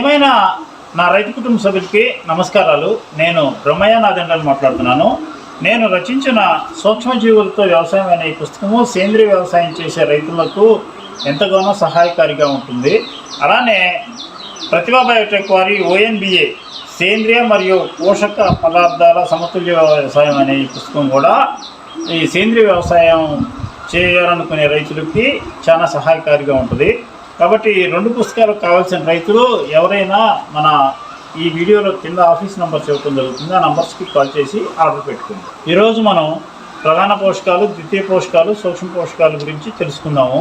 ఏమైనా నా రైతు కుటుంబ సభ్యులకి నమస్కారాలు. నేను బ్రహ్మయ్య నాదండని మాట్లాడుతున్నాను. నేను రచించిన సూక్ష్మజీవులతో వ్యవసాయం అనే ఈ పుస్తకము సేంద్రియ వ్యవసాయం చేసే రైతులకు ఎంతగానో సహాయకారిగా ఉంటుంది. అలానే ప్రతిభా బయోటెక్ వారి ఓఎన్బిఏ సేంద్రియ మరియు పోషక పదార్థాల సమతుల్య వ్యవసాయం అనే ఈ పుస్తకం కూడా ఈ సేంద్రియ వ్యవసాయం చేయాలనుకునే రైతులకి చాలా సహాయకారిగా ఉంటుంది. కాబట్టి రెండు పుస్తకాలు కావాల్సిన రైతులు ఎవరైనా మన ఈ వీడియోలో కింద ఆఫీస్ నెంబర్ చెప్పడం జరుగుతుంది ఆ నంబర్స్కి కాల్ చేసి ఆర్డర్ పెట్టుకుంది ఈరోజు మనం ప్రధాన పోషకాలు ద్వితీయ పోషకాలు సూక్ష్మ పోషకాల గురించి తెలుసుకుందాము.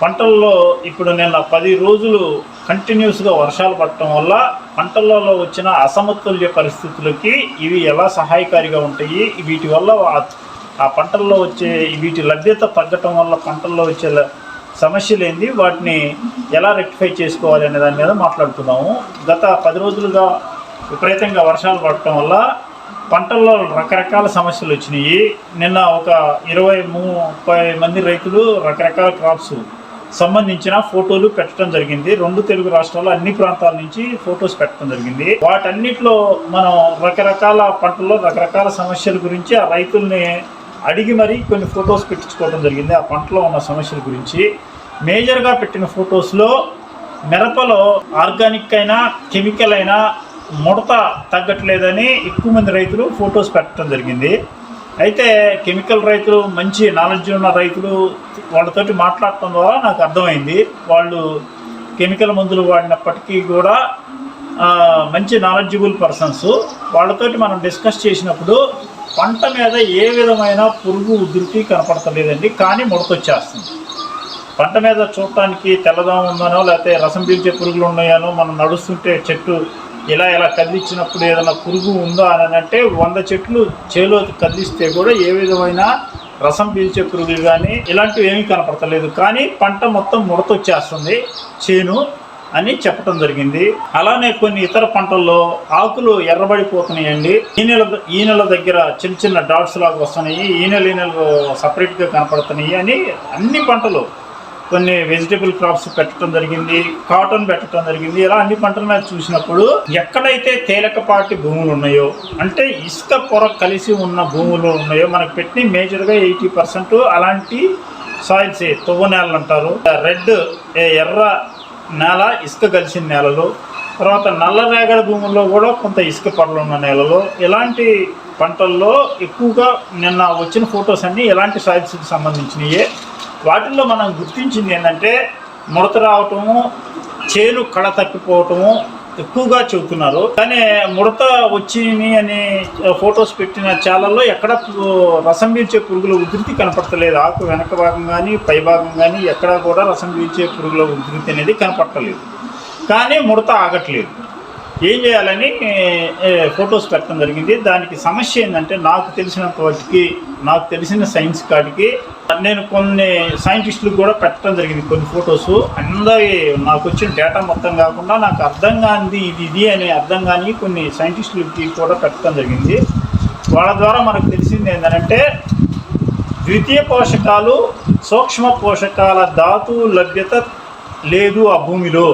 పంటల్లో ఇప్పుడు నిన్న పది రోజులు కంటిన్యూస్గా వర్షాలు పడటం వల్ల పంటలలో వచ్చిన అసమతుల్య పరిస్థితులకి ఇవి ఎలా సహాయకారిగా ఉంటాయి వీటి వల్ల ఆ- పంటల్లో వచ్చే వీటి లభ్యత తగ్గటం వల్ల పంటల్లో వచ్చే సమస్యలు ఏంది వాటిని ఎలా రెక్టిఫై చేసుకోవాలి అనే దాని మీద మాట్లాడుతున్నాము. గత పది రోజులుగా విపరీతంగా వర్షాలు పడటం వల్ల పంటల్లో రకరకాల సమస్యలు వచ్చినాయి. నిన్న ఒక ఇరవై ముప్పై మంది రైతులు రకరకాల క్రాప్స్ సంబంధించిన ఫోటోలు పెట్టడం జరిగింది. రెండు తెలుగు రాష్ట్రాల్లో అన్ని ప్రాంతాల నుంచి ఫొటోస్ పెట్టడం జరిగింది. వాటన్నిటిలో మనం రకరకాల పంటల్లో రకరకాల సమస్యల గురించి ఆ రైతుల్ని అడిగి మరీ కొన్ని ఫొటోస్ పెట్టించుకోవడం జరిగింది. ఆ పంటలో ఉన్న సమస్యల గురించి మేజర్గా పెట్టిన ఫొటోస్లో మిరపలో ఆర్గానిక్ అయినా కెమికల్ అయినా ముడత తగ్గట్లేదని ఎక్కువ మంది రైతులు ఫొటోస్ పెట్టడం జరిగింది. అయితే కెమికల్ రైతులు మంచి నాలెడ్జ్ ఉన్న రైతులు వాళ్ళతోటి మాట్లాడటం ద్వారా నాకు అర్థమైంది. వాళ్ళు కెమికల్ మందులు వాడినప్పటికీ కూడా మంచి నాలెడ్జబుల్ పర్సన్స్ వాళ్ళతోటి మనం డిస్కస్ చేసినప్పుడు పంట మీద ఏ విధమైన పురుగు ఉధృతి కనపడతలేదండి కానీ ముడతొచ్చేస్తుంది. పంట మీద చూడటానికి తెల్లదోమ ఉందనో లేకపోతే రసం పీల్చే పురుగులు ఉన్నాయనో మనం నడుస్తుంటే చెట్టు ఇలా ఇలా కదిలించినప్పుడు ఏదైనా పురుగు ఉందా అని అంటే వంద చెట్లు చేలో కదిలిస్తే కూడా ఏ విధమైన రసం పీల్చే పురుగులు కానీ ఇలాంటివి ఏమీ కనపడతలేదు. కానీ పంట మొత్తం ముడతొచ్చేస్తుంది. చేను అని చెప్పడం జరిగింది. అలానే కొన్ని ఇతర పంటల్లో ఆకులు ఎర్రబడిపోతున్నాయండి. ఈనెల ఈనెల దగ్గర చిన్న చిన్న డాట్స్ లాగా వస్తున్నాయి. ఈనెలు ఈనెలు సపరేట్గా కనపడుతున్నాయి అని అన్ని పంటలు కొన్ని వెజిటబుల్ క్రాప్స్ పెట్టడం జరిగింది. కాటన్ పెట్టడం జరిగింది. ఇలా అన్ని పంటల మీద చూసినప్పుడు ఎక్కడైతే తేలికపాటి భూములు ఉన్నాయో అంటే ఇసుక పొర కలిసి ఉన్న భూములు ఉన్నాయో మనకు పెట్టిన మేజర్గా ఎయిటీ పర్సెంట్ అలాంటి సాయిల్స్ తువ్వ నేలలు అంటారు. రెడ్ ఎర్ర నేల ఇసుక కలిసిన నేలలు తర్వాత నల్ల రేగడి భూముల్లో కూడా కొంత ఇసుక పడలున్న ఉన్న నేలలో. ఇలాంటి పంటల్లో ఎక్కువగా నిన్న వచ్చిన ఫొటోస్ అన్నీ ఎలాంటి సాయిల్స్కి సంబంధించినయే. వాటిల్లో మనం గుర్తించింది ఏంటంటే ముడత రావటము చేను కళ తప్పిపోవటము ఎక్కువగా చెబుతున్నారు. కానీ ముడత వచ్చింది అని ఫొటోస్ పెట్టిన చాలల్లో ఎక్కడ రసం పీల్చే పురుగుల ఉధృతి కనపడతలేదు. ఆకు వెనక భాగం కానీ పై భాగం కానీ ఎక్కడ కూడా రసం పీల్చే పురుగుల ఉధృతి అనేది కనపడతలేదు. కానీ ముడత ఆగట్లేదు. ఏం చేయాలని ఫొటోస్ పెట్టడం జరిగింది. దానికి సమస్య ఏంటంటే నాకు తెలిసినంత వాటికి నాకు తెలిసిన సైన్స్ కాడికి నేను కొన్ని సైంటిస్టులకు కూడా పెట్టడం జరిగింది కొన్ని ఫొటోస్. అందరి నాకు వచ్చిన డేటా మొత్తం కాకుండా నాకు అర్థం కానిది ఇది ఇది అని అర్థం కాని కొన్ని సైంటిస్టులకి కూడా పెట్టడం జరిగింది. వాళ్ళ ద్వారా మనకు తెలిసింది ఏంటంటే ద్వితీయ పోషకాలు సూక్ష్మ పోషకాల ధాతు లభ్యత లేదు ఆ భూమిలో.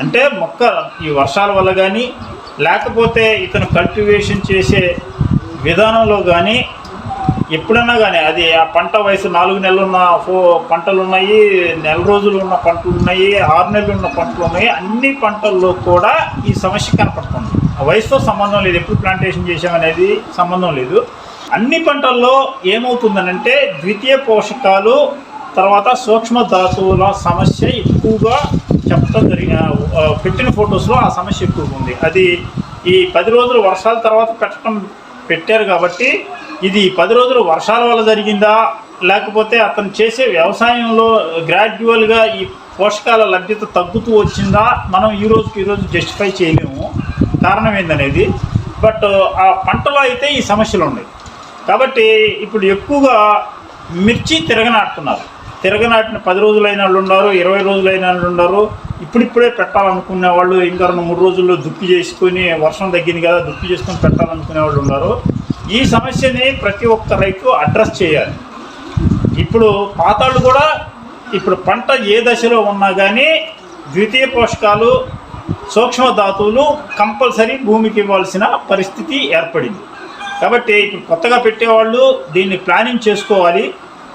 అంటే మొక్క ఈ వర్షాల వల్ల కానీ లేకపోతే ఇతను కల్టివేషన్ చేసే విధానంలో కానీ ఎప్పుడన్నా కానీ అది ఆ పంట వయసు నాలుగు నెలలున్న ఫో పంటలు ఉన్నాయి నెల రోజులు ఉన్న పంటలు ఉన్నాయి ఆరు నెలలు ఉన్న పంటలు ఉన్నాయి అన్ని పంటల్లో కూడా ఈ సమస్య కనపడుతుంది. ఆ వయసుతో సంబంధం లేదు ఎప్పుడు ప్లాంటేషన్ చేసామనేది సంబంధం లేదు. అన్ని పంటల్లో ఏమవుతుందనంటే ద్వితీయ పోషకాలు తర్వాత సూక్ష్మ ధాతువుల సమస్య ఎక్కువగా చెప్పడం జరిగిన పెట్టిన ఫొటోస్లో ఆ సమస్య ఎక్కువగా ఉంది. అది ఈ పది రోజులు వర్షాల తర్వాత పెట్టడం పెట్టారు కాబట్టి ఇది పది రోజులు వర్షాల వల్ల జరిగిందా? లేకపోతే అతను చేసే వ్యవసాయంలో గ్రాడ్యువల్గా ఈ పోషకాల లభ్యత తగ్గుతూ వచ్చిందా? మనం ఈ రోజుకి ఈరోజు జస్టిఫై చేయలేము. కారణం ఏందనేది? బట్ ఆ పంటలో అయితే ఈ సమస్యలు ఉన్నాయి. కాబట్టి ఇప్పుడు ఎక్కువగా మిర్చి తిరగనాడుతున్నారు తిరగనాటిన పది రోజులైన వాళ్ళు ఉన్నారు ఇరవై రోజులైన వాళ్ళు ఉన్నారు. ఇప్పుడిప్పుడే పెట్టాలనుకునే వాళ్ళు ఇంకా రెండు మూడు రోజుల్లో దుప్పి చేసుకొని వర్షం తగ్గింది కదా దుప్పి చేసుకొని పెట్టాలనుకునే వాళ్ళు ఉన్నారు. ఈ సమస్యని ప్రతి ఒక్క రైతు అడ్రస్ చేయాలి. ఇప్పుడు పాతాళ్ళు కూడా ఇప్పుడు పంట ఏ దశలో ఉన్నా కానీ ద్వితీయ పోషకాలు సూక్ష్మ ధాతువులు కంపల్సరీ భూమికి ఇవ్వాల్సిన పరిస్థితి ఏర్పడింది. కాబట్టి ఇప్పుడు కొత్తగా పెట్టేవాళ్ళు దీన్ని ప్లానింగ్ చేసుకోవాలి.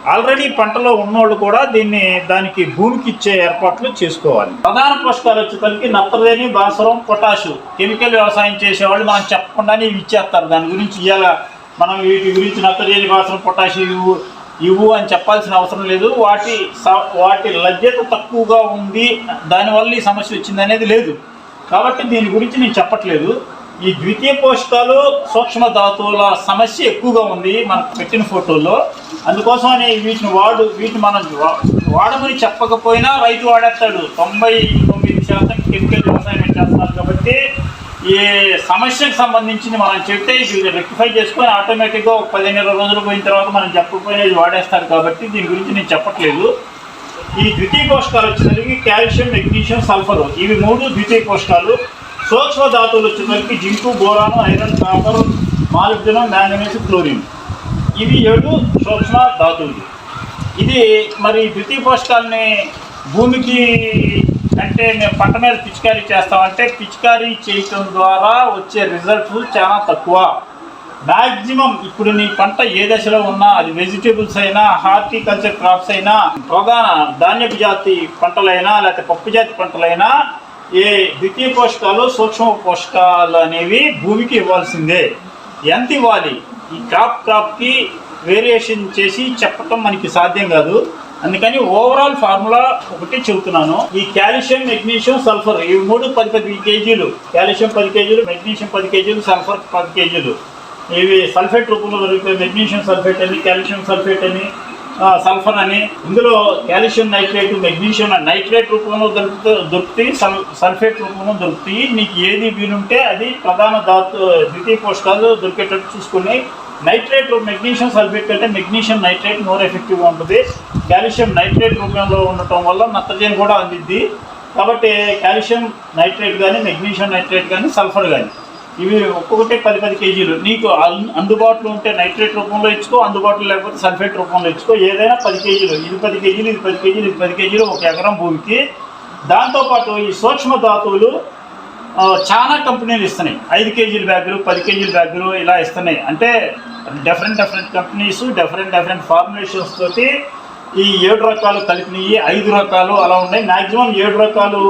ఆల్రెడీ పంటలో ఉన్నోళ్ళు కూడా దీన్ని దానికి భూమికి ఇచ్చే ఏర్పాట్లు చేసుకోవాలి. ప్రధాన పోషకాలు వచ్చేసరికి నత్రదేని భాస్వరం పొటాషు కెమికల్ వ్యవసాయం చేసేవాళ్ళు మనం చెప్పకుండానే ఇవి ఇచ్చేస్తారు. దాని గురించి ఇవాళ మనం వీటి గురించి నత్రదేని భాస్వరం పొటాషు ఇవ్వు ఇవ్వు అని చెప్పాల్సిన అవసరం లేదు. వాటి స- వాటి లభ్యత తక్కువగా ఉంది దానివల్ల ఈ సమస్య వచ్చింది అనేది లేదు. కాబట్టి దీని గురించి నేను చెప్పట్లేదు. ఈ ద్వితీయ పోషకాలు సూక్ష్మ ధాతువుల సమస్య ఎక్కువగా ఉంది మనకు పెట్టిన ఫోటోలో అందుకోసమనే వీటిని వాడు వీటిని మనం వా- వాడమని చెప్పకపోయినా రైతు వాడేస్తాడు. తొంభై తొమ్మిది శాతం కెమికల్ వ్యవసాయం చేస్తారు కాబట్టి ఈ సమస్యకు సంబంధించింది మనం చెప్తే ఇది రెక్టిఫై చేసుకొని ఆటోమేటిక్గా ఒక పదిహేను ఇరవై రోజులు పోయిన తర్వాత మనం చెప్పకపోయినా ఇది వాడేస్తారు కాబట్టి దీని గురించి నేను చెప్పట్లేదు. ఈ ద్వితీయ పోషకాలు వచ్చేసరికి కాల్షియం మెగ్నీషియం సల్ఫర్ ఇవి మూడు ద్వితీయ పోషకాలు. సూక్ష్మ ధాతువులు వచ్చేసరికి zinc boron iron copper molybdenum manganese chlorine. ఇవి ఏడు సూక్ష్మ ధాతువులు. ఇది మరి ద్వితీయ పోషకాలని భూమికి అంటే మేము పంట మీద పిచికారీ చేస్తామంటే పిచికారీ చేయటం ద్వారా వచ్చే రిజల్ట్స్ చాలా తక్కువ. మ్యాక్సిమం ఇప్పుడు నీ పంట ఏ దశలో ఉన్నా అది వెజిటేబుల్స్ అయినా హార్టికల్చర్ క్రాప్స్ అయినా ప్రధాన ధాన్యపు జాతి పంటలైనా లేకపోతే పప్పు జాతి పంటలైనా ఏ ద్వితీయ పోషకాలు సూక్ష్మ పోషకాలు అనేవి భూమికి ఇవ్వాల్సిందే. ఎంత ఇవ్వాలి ఈ క్రాప్ క్రాప్కి వేరియేషన్ చేసి చెప్పటం మనకి సాధ్యం కాదు. అందుకని ఓవరాల్ ఫార్ములా ఒకటి చెబుతున్నాను. ఈ కాల్షియం మెగ్నీషియం సల్ఫర్ ఇవి మూడు పది పది కేజీలు. కాల్షియం పది కేజీలు మెగ్నీషియం పది కేజీలు సల్ఫర్ పది కేజీలు. ఇవి సల్ఫేట్ రూపంలో దొరికితే మెగ్నీషియం సల్ఫేట్ అని కాల్షియం సల్ఫేట్ అని సల్ఫర్ అని. ఇందులో కాల్షియం నైట్రేట్ మెగ్నీషియం నైట్రేట్ రూపంలో దొరుకుతూ దొరుకుతాయి సల్ సల్ఫేట్ రూపంలో దొరుకుతాయి మీకు ఏది వీలుంటే అది ప్రధాన ధాతు ద్వితీయ పోషకాలు దొరికేటట్టు చూసుకుని నైట్రేట్ మెగ్నీషియం సల్ఫేట్ కంటే మెగ్నీషియం నైట్రేట్ మోర్ ఎఫెక్టివ్గా ఉంటుంది. కాల్షియం నైట్రేట్ రూపంలో ఉండటం వల్ల నత్రజని కూడా అందిద్ది. కాబట్టి కాల్షియం నైట్రేట్ కానీ మెగ్నీషియం నైట్రేట్ కానీ సల్ఫర్ కానీ ఇవి ఒక్కొక్కటే పది పది కేజీలు. నీకు అందుబాటులో ఉంటే నైట్రేట్ రూపంలో ఇచ్చుకో అందుబాటులో లేకపోతే సల్ఫేట్ రూపంలో ఇచ్చుకో ఏదైనా పది కేజీలు. ఇది పది కేజీలు ఇది పది కేజీలు ఇది పది కేజీలు ఒక ఎకరం భూమికి. దాంతోపాటు ఈ సూక్ష్మ ధాతువులు చాలా కంపెనీలు ఇస్తున్నాయి. ఐదు కేజీల బ్యాగులు పది కేజీల బ్యాగులు ఇలా ఇస్తున్నాయి. అంటే different different companies different different formulations తోటి ఈ ఏడు రకాలు కలిపినవి ఐదు రకాలు అలా ఉన్నాయి. మ్యాక్సిమం ఏడు రకాలు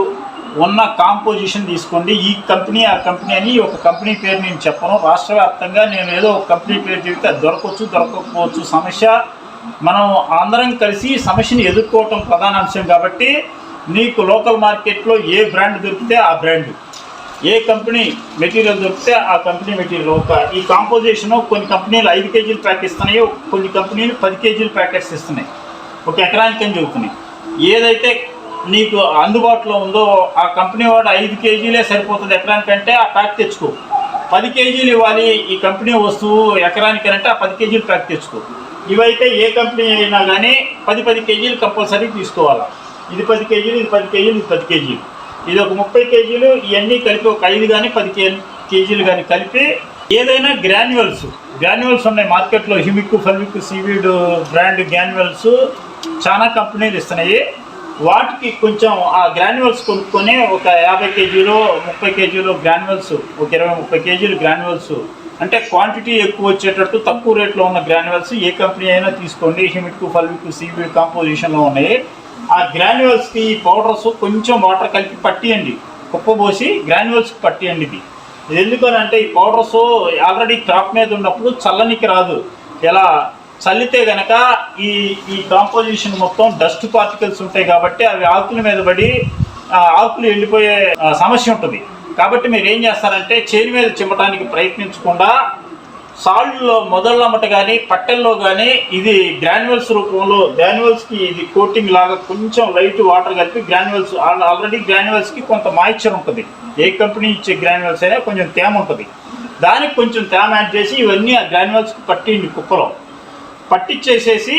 ఉన్న కాంపోజిషన్ తీసుకోండి. ఈ కంపెనీ ఆ కంపెనీ అని ఒక కంపెనీ పేరు నేను చెప్పను. రాష్ట్ర వ్యాప్తంగా నేను ఏదో ఒక కంపెనీ పేరు చెబితే దొరకవచ్చు దొరకకపోవచ్చు సమస్య. మనం అందరం కలిసి సమస్యని ఎదుర్కోవటం ప్రధాన అంశం కాబట్టి నీకు లోకల్ మార్కెట్లో ఏ బ్రాండ్ దొరికితే ఆ బ్రాండ్. ఏ కంపెనీ మెటీరియల్ దొరికితే ఆ కంపెనీ మెటీరియల్. ఒక ఈ కాంపోజిషన్ కొన్ని కంపెనీలు ఐదు కేజీలు ప్యాక్ ఇస్తున్నాయి. కొన్ని కంపెనీలు పది కేజీలు ప్యాకెట్స్ ఇస్తున్నాయి. ఒక ఎకరానికి అని చెబుతున్నాయి. ఏదైతే నీకు అందుబాటులో ఉందో ఆ కంపెనీ వాడు ఐదు కేజీలే సరిపోతుంది ఎకరానికంటే ఆ ప్యాక్ తెచ్చుకో. పది కేజీలు ఇవ్వాలి ఈ కంపెనీ వస్తువు ఎకరానికి అంటే ఆ పది కేజీలు ప్యాక్ తెచ్చుకో. ఇవైతే ఏ కంపెనీ అయినా కానీ పది పది కేజీలు కంపల్సరీ తీసుకోవాలి. ఇది పది కేజీలు ఇది పది కేజీలు ఇది పది కేజీలు. ఇది ఒక ముప్పై కేజీలు ఇవన్నీ కలిపి ఒక ఐదు కానీ పది కే కేజీలు కానీ కలిపి ఏదైనా గ్రాన్యువల్స్. గ్రాన్యువల్స్ ఉన్నాయి మార్కెట్లో. Humic fulvic seaweed brand granules చాలా కంపెనీలు ఇస్తున్నాయి. వాటికి కొంచెం ఆ గ్రాన్యువల్స్ కొనుక్కొని ఒక యాభై కేజీలు ముప్పై కేజీలు గ్రాన్యువల్స్ ఒక ఇరవై ముప్పై కేజీలు గ్రాన్యువల్స్ అంటే క్వాంటిటీ ఎక్కువ వచ్చేటట్టు తక్కువ రేట్లో ఉన్న గ్రాన్యువల్స్ ఏ కంపెనీ అయినా తీసుకోండి. హిమిట్కు ఫల్విక్ సిబి కాంపోజిషన్లో ఉన్నాయి. ఆ గ్రాన్యువల్స్కి ఈ పౌడర్స్ కొంచెం వాటర్ కలిపి పట్టియండి. కుప్పబోసి గ్రాన్యువల్స్కి పట్టియండి ఇది. ఇది ఎందుకని అంటే ఈ పౌడర్స్ ఆల్రెడీ క్రాప్ మీద ఉన్నప్పుడు చల్లనికి రాదు. ఎలా? చల్లితే గనక ఈ ఈ కాంపోజిషన్ మొత్తం డస్ట్ పార్టికల్స్ ఉంటాయి కాబట్టి అవి ఆకుల మీద పడి ఆకులు ఎండిపోయే సమస్య ఉంటుంది. కాబట్టి మీరు ఏం చేస్తారంటే చేను మీద చిమ్మటానికి ప్రయత్నించకుండా సాల్ట్లో మొదలమ్మట కానీ పట్టెల్లో కానీ ఇది గ్రాన్యువల్స్ రూపంలో గ్రాన్యువల్స్కి ఇది కోటింగ్ లాగా కొంచెం లైట్ వాటర్ కలిపి గ్రాన్యువల్స్ ఆల్రెడీ గ్రాన్యువల్స్కి కొంత మాయిశ్చర్ ఉంటుంది. ఏ కంపెనీ ఇచ్చే గ్రాన్యువల్స్ అయినా కొంచెం తేమ ఉంటుంది. దానికి కొంచెం తేమ యాడ్ చేసి ఇవన్నీ ఆ గ్రాన్యువల్స్కి పట్టిండి కుక్కలో పట్టిచ్చేసేసి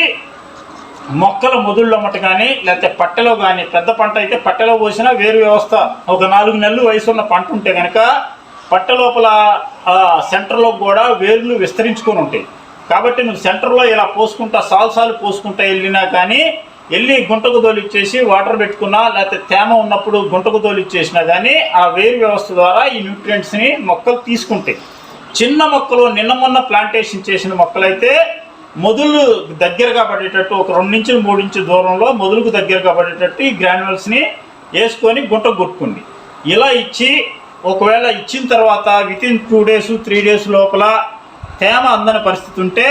మొక్కల మొదుళ్ళమ్మట కానీ లేకపోతే పట్టెలో కానీ పెద్ద పంట అయితే పట్టెలో పోసినా వేరు వ్యవస్థ. ఒక నాలుగు నెలలు వయసు ఉన్న పంట ఉంటే కనుక పట్టె లోపల సెంటర్లో కూడా వేర్లు విస్తరించుకొని ఉంటాయి. కాబట్టి నువ్వు సెంటర్లో ఇలా పోసుకుంటా సాల్సాలు పోసుకుంటా వెళ్ళినా కానీ వెళ్ళి గుంటకు తోలిచ్చేసి వాటర్ పెట్టుకున్నా లేకపోతే తేమ ఉన్నప్పుడు గుంటకు తోలిచ్చేసినా కానీ ఆ వేరు వ్యవస్థ ద్వారా ఈ న్యూట్రియంట్స్ని మొక్కలు తీసుకుంటాయి. చిన్న మొక్కలు నిన్న మొన్న ప్లాంటేషన్ చేసిన మొక్కలైతే మొదలు దగ్గరగా పడేటట్టు ఒక రెండు నుంచి మూడు ఇంచు దూరంలో మొదలుకు దగ్గరగా పడేటట్టు ఈ గ్రాన్యుల్స్ని వేసుకొని గుంట కొట్టుకోండి. ఇలా ఇచ్చి ఒకవేళ ఇచ్చిన తర్వాత within two days three days లోపల తేమ అందని పరిస్థితి ఉంటే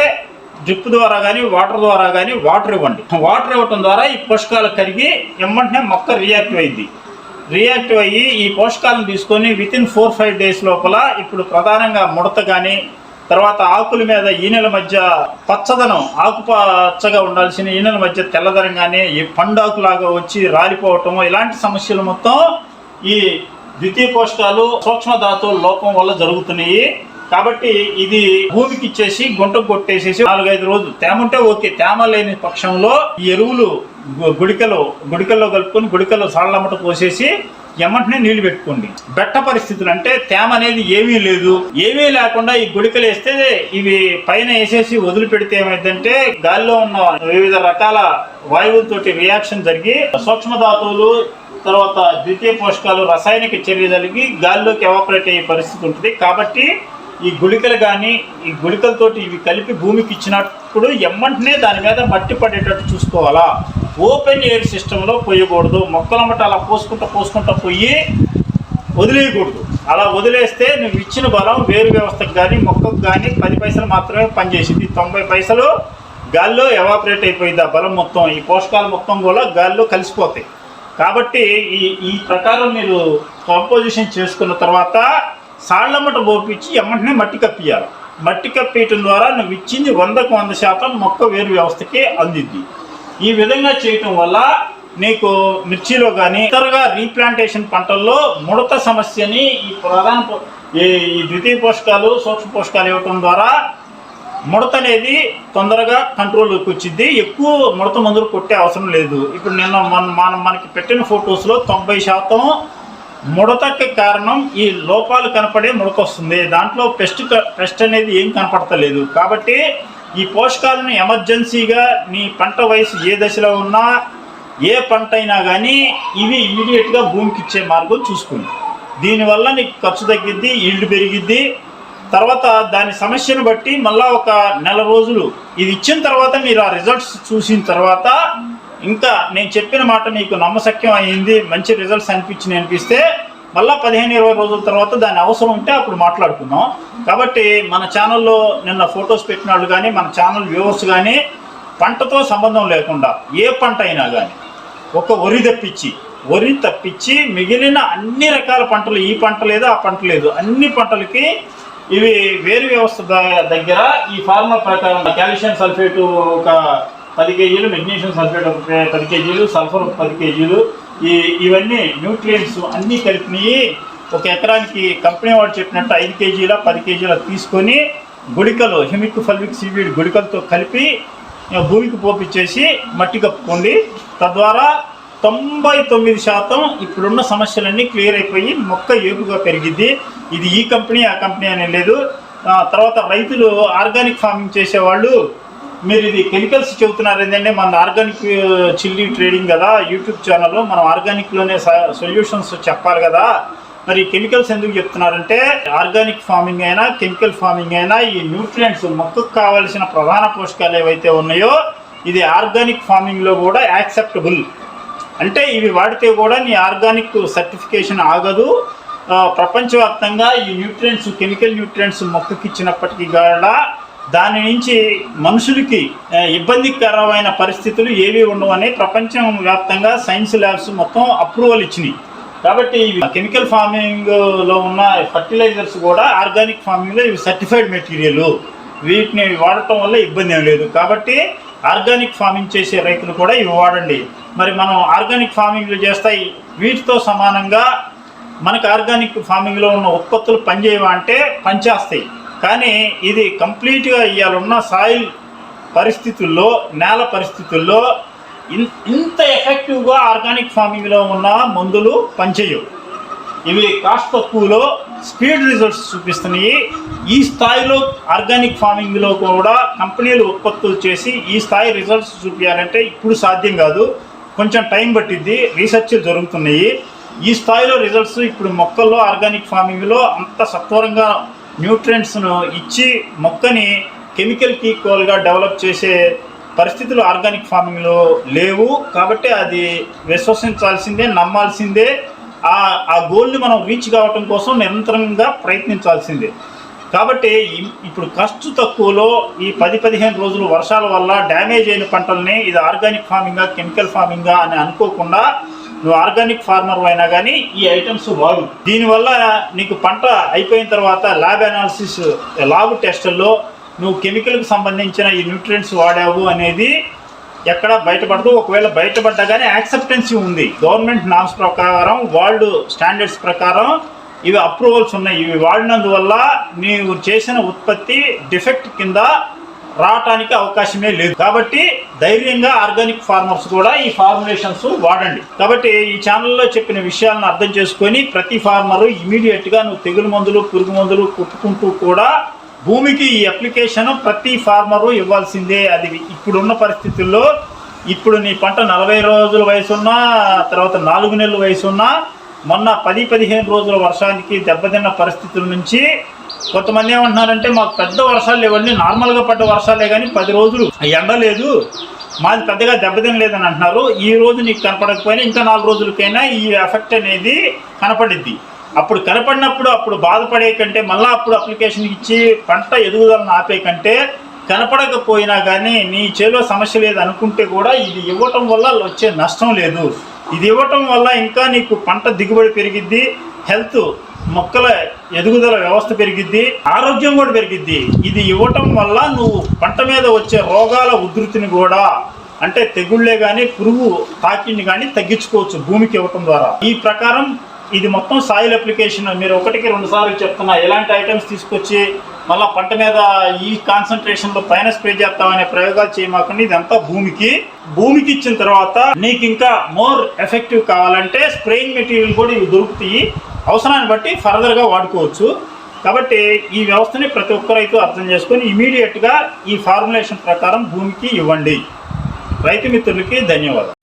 డ్రిప్ ద్వారా కానీ వాటర్ ద్వారా కానీ వాటర్ ఇవ్వండి. వాటర్ ఇవ్వటం ద్వారా ఈ పోషకాలు కరిగి ఎమ్మంటనే మొక్క రియాక్టివ్ అయింది. రియాక్టివ్ అయ్యి ఈ పోషకాలను తీసుకొని within four five days లోపల ఇప్పుడు ప్రధానంగా ముడత కానీ తర్వాత ఆకుల మీద ఈనెల మధ్య పచ్చదనం ఆకుపచ్చగా ఉండాల్సిన ఈనెల మధ్య తెల్లదనంగానే ఈ పండాకులాగా వచ్చి రాలిపోవటము ఇలాంటి సమస్యలు మొత్తం ఈ ద్వితీయ పోషకాలు సూక్ష్మ ధాతువుల లోపం వల్ల జరుగుతున్నాయి. కాబట్టి ఇది భూమికి ఇచ్చేసి గుంట కొట్టేసేసి నాలుగైదు రోజులు. తేమ ఉంటే ఓకే తేమ లేని పక్షంలో ఈ ఎరువులు గు- గుడికలో గుడికల్లో కలుపుకొని గుడికల్లో సాళ్ళమ్మట పోసేసి ఎమ్మటనే నీళ్ళు పెట్టుకోండి. బెట్ట పరిస్థితులు అంటే తేమ అనేది ఏమీ లేదు. ఏమీ లేకుండా ఈ గుడికలు వేస్తే ఇవి పైన వేసేసి వదిలిపెడితే ఏమైందంటే గాలిలో ఉన్న వివిధ రకాల వాయువులతోటి రియాక్షన్ జరిగి సూక్ష్మ ధాతువులు తర్వాత ద్వితీయ పోషకాలు రసాయనిక చర్య జరిగి గాలిలోకి ఎవాపరేట్ అయ్యే పరిస్థితి ఉంటుంది. కాబట్టి ఈ గుళికలు కానీ ఈ గుళికలతోటి ఇవి కలిపి భూమికి ఇచ్చినప్పుడు ఎమ్మంటనే దాని మీద మట్టి పడేటట్టు చూసుకోవాలా? ఓపెన్ ఎయిర్ సిస్టంలో పోయకూడదు. మొక్కలమ్మట అలా పోసుకుంటూ పోసుకుంటూ పోయి వదిలేయకూడదు. అలా వదిలేస్తే నువ్వు ఇచ్చిన బలం వేరు వ్యవస్థకు కానీ మొక్కకు కానీ పది పైసలు మాత్రమే పనిచేసింది. తొంభై పైసలు గాల్లో ఎవాపరేట్ అయిపోయింది ఆ బలం మొత్తం. ఈ పోషకాలు మొత్తం కూడా గాల్లో కలిసిపోతాయి. కాబట్టి ఈ ఈ ప్రకారం మీరు కాంపోజిషన్ చేసుకున్న తర్వాత సాళ్ళమ్మట పోపించి ఎమ్మటనే మట్టి కప్పియాలి మట్టి కప్పేయటం ద్వారా నువ్వు ఇచ్చింది వందకు వంద శాతం మొక్క వేరు వ్యవస్థకి అందిద్ది. ఈ విధంగా చేయటం వల్ల నీకు మిర్చిలో కానీ ఇతరగా రీప్లాంటేషన్ పంటల్లో ముడత సమస్యని ఈ ప్రధాన ఈ ఈ ద్వితీయ పోషకాలు సూక్ష్మ పోషకాలు ఇవ్వటం ద్వారా ముడత అనేది తొందరగా కంట్రోల్లోకి వచ్చింది ఎక్కువ ముడత మందులు కొట్టే అవసరం లేదు. ఇప్పుడు నిన్న మన మనం మనకి పెట్టిన ఫొటోస్లో తొంభై శాతం ముడతకి కారణం ఈ లోపాలు కనపడే ముడకొస్తుంది. దాంట్లో పెస్ట్ పెస్ట్ అనేది ఏం కనపడతలేదు. కాబట్టి ఈ పోషకాలను ఎమర్జెన్సీగా నీ పంట వయసు ఏ దశలో ఉన్నా ఏ పంట అయినా కానీ ఇవి ఇమీడియట్గా భూమికి ఇచ్చే మార్గం చూసుకుంది దీనివల్ల నీకు ఖర్చు తగ్గిద్ది ఈల్డ్ పెరిగిద్ది. తర్వాత దాని సమస్యను బట్టి మళ్ళీ ఒక నెల రోజులు ఇది ఇచ్చిన తర్వాత మీరు ఆ రిజల్ట్స్ చూసిన తర్వాత ఇంకా నేను చెప్పిన మాట మీకు నమ్మశక్యం అయ్యింది మంచి రిజల్ట్స్ అనిపించింది అనిపిస్తే మళ్ళీ పదిహేను ఇరవై రోజుల తర్వాత దాని అవసరం ఉంటే అప్పుడు మాట్లాడుకుందాం. కాబట్టి మన ఛానల్లో నిన్న ఫొటోస్ పెట్టిన వాళ్ళు కానీ మన ఛానల్ వ్యూవర్స్ కానీ పంటతో సంబంధం లేకుండా ఏ పంట అయినా కానీ ఒక వరి తప్పించి వరి తప్పించి మిగిలిన అన్ని రకాల పంటలు ఈ పంట లేదు ఆ పంట లేదు అన్ని పంటలకి ఇవి వేరు వ్యవస్థ దగ్గర ఈ ఫార్ములా ప్రకారం కాల్షియం సల్ఫేట్ ఒక పది కేజీలు మెగ్నీషియం సల్ఫేట్ ఒక పది కేజీలు సల్ఫర్ ఒక పది కేజీలు. ఈ ఇవన్నీ న్యూట్రియంట్స్ అన్నీ కలిపినాయి. ఒక ఎకరానికి కంపెనీ వాడు చెప్పినట్టు ఐదు కేజీల పది కేజీల తీసుకొని గుళికలు హిమిక్ ఫల్విక్ సీవీడ్ గుళికలతో కలిపి భూమికి పోపిచ్చేసి మట్టి కప్పుకోండి. తద్వారా తొంభై తొమ్మిది శాతం ఇప్పుడున్న సమస్యలన్నీ క్లియర్ అయిపోయి మొక్క ఏపుగా పెరిగిద్ది. ఇది ఈ కంపెనీ ఆ కంపెనీ అని లేదు. తర్వాత రైతులు ఆర్గానిక్ ఫార్మింగ్ చేసేవాళ్ళు మీరు ఇది కెమికల్స్ చెబుతున్నారు ఏంటంటే మన ఆర్గానిక్ చిల్లీ ట్రేడింగ్ కదా యూట్యూబ్ ఛానల్లో మనం ఆర్గానిక్లోనే సొల్యూషన్స్ చెప్పాలి కదా. మరి కెమికల్స్ ఎందుకు చెప్తున్నారంటే ఆర్గానిక్ ఫార్మింగ్ అయినా కెమికల్ ఫార్మింగ్ అయినా ఈ న్యూట్రియంట్స్ మొక్కకు కావలసిన ప్రధాన పోషకాలు ఏవైతే ఉన్నాయో ఇది ఆర్గానిక్ ఫార్మింగ్లో కూడా యాక్సెప్టబుల్. అంటే ఇవి వాడితే కూడా నీ ఆర్గానిక్ సర్టిఫికేషన్ ఆగదు. ప్రపంచవ్యాప్తంగా ఈ న్యూట్రియంట్స్ కెమికల్ న్యూట్రియంట్స్ మొక్కకి ఇచ్చినప్పటికీ కూడా దాని నుంచి మనుషులకి ఇబ్బందికరమైన పరిస్థితులు ఏవి ఉండవని ప్రపంచం వ్యాప్తంగా సైన్స్ ల్యాబ్స్ మొత్తం అప్రూవల్ ఇచ్చినాయి. కాబట్టి ఇవి కెమికల్ ఫార్మింగ్లో ఉన్న ఫర్టిలైజర్స్ కూడా ఆర్గానిక్ ఫార్మింగ్లో ఇవి సర్టిఫైడ్ మెటీరియల్. వీటిని వాడటం వల్ల ఇబ్బంది ఏం లేదు. కాబట్టి ఆర్గానిక్ ఫార్మింగ్ చేసే రైతులు కూడా ఇవి వాడండి. మరి మనం ఆర్గానిక్ ఫార్మింగ్లు చేస్తాయి వీటితో సమానంగా మనకు ఆర్గానిక్ ఫార్మింగ్లో ఉన్న ఉత్పత్తులు పనిచేయవా అంటే పనిచేస్తాయి. కానీ ఇది కంప్లీట్గా ఇవాళ సాయిల్ పరిస్థితుల్లో నేల పరిస్థితుల్లో ఇన్- ఇంత ఎఫెక్టివ్గా ఆర్గానిక్ ఫార్మింగ్లో ఉన్న మందులు పనిచేయవు. ఇవి కాస్ట్ తక్కువలో స్పీడ్ రిజల్ట్స్ చూపిస్తున్నాయి. ఈ స్థాయిలో ఆర్గానిక్ ఫార్మింగ్లో కూడా కంపెనీలు ఉత్పత్తులు చేసి ఈ స్థాయి రిజల్ట్స్ చూపించాలంటే ఇప్పుడు సాధ్యం కాదు. కొంచెం టైం పట్టిద్ది రీసెర్చ్లు జరుగుతున్నాయి. ఈ స్థాయిలో రిజల్ట్స్ ఇప్పుడు మొక్కల్లో ఆర్గానిక్ ఫార్మింగ్లో అంత సత్వరంగా న్యూట్రియంట్స్ను ఇచ్చి మొక్కని కెమికల్కి ఈక్వల్గా డెవలప్ చేసే పరిస్థితులు ఆర్గానిక్ ఫార్మింగ్లో లేవు. కాబట్టి అది విశ్వసించాల్సిందే నమ్మాల్సిందే. ఆ ఆ గోల్ని మనం రీచ్ కావటం కోసం నిరంతరంగా ప్రయత్నించాల్సిందే. కాబట్టి ఇప్పుడు ఖర్చు తక్కువలో ఈ పది పదిహేను రోజులు వర్షాల వల్ల డ్యామేజ్ అయిన పంటల్ని ఇది ఆర్గానిక్ ఫార్మింగా కెమికల్ ఫార్మింగా అని అనుకోకుండా నువ్వు ఆర్గానిక్ ఫార్మర్ అయినా కానీ ఈ ఐటమ్స్ వాడు. దీనివల్ల నీకు పంట అయిపోయిన తర్వాత ల్యాబ్ అనాలిసిస్ ల్యాబ్ టెస్టుల్లో నువ్వు కెమికల్కి సంబంధించిన ఈ న్యూట్రియంట్స్ వాడావు అనేది ఎక్కడ బయటపడదు. ఒకవేళ బయటపడ్డా కానీ యాక్సెప్టెన్సీ ఉంది. గవర్నమెంట్ నామ్స్ ప్రకారం వరల్డ్ స్టాండర్డ్స్ ప్రకారం ఇవి అప్రూవల్స్ ఉన్నాయి. ఇవి వాడినందువల్ల నీవు చేసిన ఉత్పత్తి డిఫెక్ట్ కింద రావటానికి అవకాశమే లేదు. కాబట్టి ధైర్యంగా ఆర్గానిక్ ఫార్మర్స్ కూడా ఈ ఫార్ములేషన్స్ వాడండి. కాబట్టి ఈ ఛానల్లో చెప్పిన విషయాలను అర్థం చేసుకొని ప్రతి ఫార్మరు ఇమీడియట్గా నువ్వు తెగులు మందులు పురుగు మందులు కొట్టుకుంటూ కూడా భూమికి ఈ అప్లికేషన్ ప్రతి ఫార్మరు ఇవ్వాల్సిందే. అది ఇప్పుడున్న పరిస్థితుల్లో ఇప్పుడు నీ పంట నలభై రోజుల వయసున్నా తర్వాత నాలుగు నెలల వయసున్నా మొన్న పది పదిహేను రోజుల వర్షానికి దెబ్బతిన్న పరిస్థితుల నుంచి కొంతమంది ఏమంటున్నారంటే మాకు పెద్ద వర్షాలు ఇవన్నీ నార్మల్గా పడ్డ వర్షాలే కానీ పది రోజులు ఎండ లేదు. మాది పెద్దగా దెబ్బతినలేదని అంటున్నారు. ఈ రోజు నీకు కనపడకపోయినా ఇంకా నాలుగు రోజులకైనా ఈ ఎఫెక్ట్ అనేది కనపడిద్ది. అప్పుడు కనపడినప్పుడు అప్పుడు బాధపడే కంటే మళ్ళీ అప్పుడు అప్లికేషన్ ఇచ్చి పంట ఎదుగుదలను ఆపే కంటే కనపడకపోయినా కానీ నీ చేలో సమస్య లేదు అనుకుంటే కూడా ఇది ఇవ్వటం వల్ల వచ్చే నష్టం లేదు. ఇది ఇవ్వటం వల్ల ఇంకా నీకు పంట దిగుబడి పెరిగిద్ది హెల్త్ మొక్కల ఎదుగుదల వ్యవస్థ పెరిగిద్ది ఆరోగ్యం కూడా పెరిగిద్ది. ఇది ఇవ్వటం వల్ల నువ్వు పంట మీద వచ్చే రోగాల ఉధృతిని కూడా అంటే తెగుళ్ళే కానీ పురుగు తాకిడిని కానీ తగ్గించుకోవచ్చు భూమికి ఇవ్వటం ద్వారా. ఈ ప్రకారం ఇది మొత్తం సాయిల్ అప్లికేషన్ మీరు ఒకటికి రెండు సార్లు చెప్తున్నా ఎలాంటి ఐటమ్స్ తీసుకొచ్చి మళ్ళీ పంట మీద ఈ కాన్సన్ట్రేషన్లో పైన స్ప్రే చేస్తామనే ప్రయోగాలు చేయమాకండి. ఇదంతా భూమికి భూమికి ఇచ్చిన తర్వాత నీకు ఇంకా మోర్ ఎఫెక్టివ్ కావాలంటే స్ప్రేయింగ్ మెటీరియల్ కూడా ఇవి దొరుకుతాయి. అవసరాన్ని బట్టి ఫర్దర్గా వాడుకోవచ్చు. కాబట్టి ఈ వ్యవస్థని ప్రతి ఒక్క రైతు అర్థం చేసుకొని ఇమీడియట్గా ఈ ఫార్ములేషన్ ప్రకారం భూమికి ఇవ్వండి. రైతు మిత్రులకి ధన్యవాదాలు.